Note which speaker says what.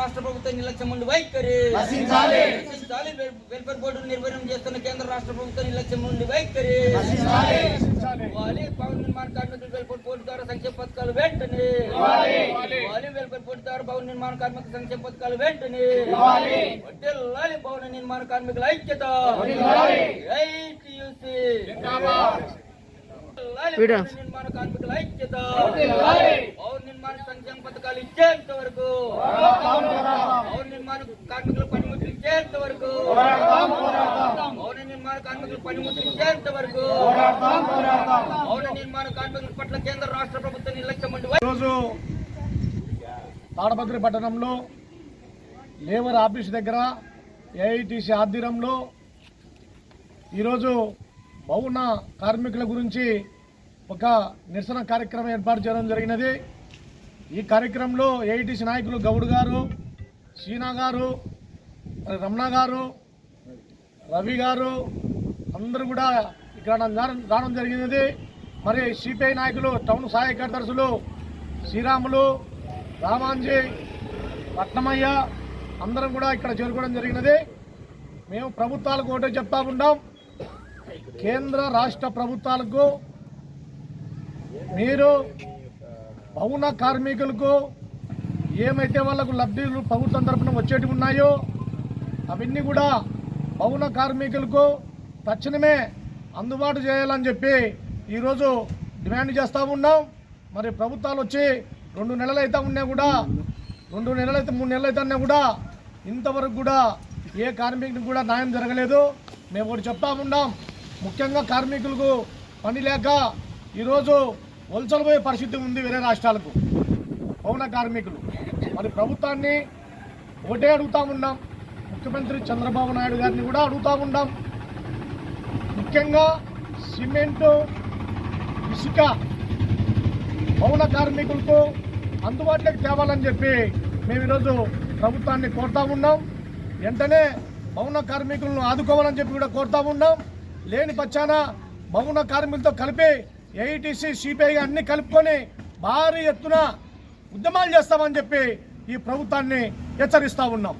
Speaker 1: రాష్ట్ర ప్రభుత్వ నిర్లక్ష్యములు వైఖరి. వెల్ఫేర్ బోర్డును నిర్వహణ చేస్తున్న కేంద్ర రాష్ట్ర ప్రభుత్వ నిర్లక్ష్యములు వైఖరి. వాలి పవన్ నిర్మాణ కార్మికులు వెల్ఫేర్ బోర్డు ద్వారా సంక్షేమ పథకాలు వెంటనే. వాలి. వెల్ఫేర్ బోర్డు ద్వారా భవన నిర్మాణ కార్మిక సంక్షేమ పథకాలు వెంటనే. వడ్డెల్లాలి భవన నిర్మాణ కార్మికుల ఐక్యత. నిర్మాణ కార్మికుల ఐక్యత. పౌర నిర్మాణ సంక్షేమ పథకాలు ఇచ్చేంత వరకు. కార్మికుల వరకు నిర్మాణ కార్మికుల పట్ల కేంద్ర రాష్ట్ర ప్రభుత్వ నిర్లక్ష్యం
Speaker 2: ఈరోజు తాడపత్రి పట్టణంలో లేబర్ ఆఫీస్ దగ్గర ఏఐటిసి ఆధ్వర్యంలో ఈరోజు భవన కార్మికుల గురించి ఒక నిరసన కార్యక్రమం ఏర్పాటు చేయడం జరిగినది. ఈ కార్యక్రమంలో ఏఐటిసి నాయకులు గౌడ్ గారు షీనా గారు రమణ గారు రవి గారు అందరూ కూడా ఇక్కడ రావడం- జరిగినది. మరి సిపిఐ నాయకులు టౌన్ సహాయ కార్యదర్శులు శ్రీరాములు రామాంజీ రత్నమయ్య అందరం కూడా ఇక్కడ చేరుకోవడం జరిగినది. మేము ప్రభుత్వాలకు ఒకటే చెప్తా ఉన్నాం. కేంద్ర రాష్ట్ర ప్రభుత్వాలకు మీరు భవన కార్మికులకు ఏమైతే వాళ్ళకు లబ్ధిలు ప్రభుత్వం తరఫున వచ్చేటివి ఉన్నాయో అవన్నీ కూడా భవన కార్మికులకు తక్షణమే అందుబాటు చేయాలని చెప్పి ఈరోజు డిమాండ్ చేస్తూ ఉన్నాం. మరి ప్రభుత్వాలు వచ్చి రెండు నెలలు అయితే ఉన్నా కూడా రెండు నెలలు అయితే మూడు నెలలు అయితే ఉన్నా కూడా ఇంతవరకు కూడా ఏ కార్మికుడికి కూడా న్యాయం జరగలేదు. మేము ఒకటి చెప్తా ఉన్నాం. ముఖ్యంగా కార్మికులకు పని లేక ఈరోజు వలసలు పోయే పరిస్థితి ఉంది వేరే రాష్ట్రాలకు. పౌన కార్మికులు. మరి ప్రభుత్వాన్ని ఒకటే అడుగుతా ఉన్నాం. ముఖ్యమంత్రి చంద్రబాబు నాయుడు గారిని కూడా అడుగుతా ఉన్నాం. ముఖ్యంగా సిమెంటు ఇసుక పౌన కార్మికులకు అందుబాటులోకి తేవాలని చెప్పి మేము ఈరోజు ప్రభుత్వాన్ని కోరుతా ఉన్నాం. వెంటనే భవన కార్మికులను ఆదుకోవాలని చెప్పి కూడా కోరుతా ఉన్నాం. లేని పక్షాన భవన కార్మికులతో కలిపి ఏఐటీసీ సిపిఐ అన్ని కలుపుకొని భారీ ఎత్తున ఉద్యమాలు చేస్తామని చెప్పి ఈ ప్రభుత్వాన్ని హెచ్చరిస్తూ ఉన్నాం.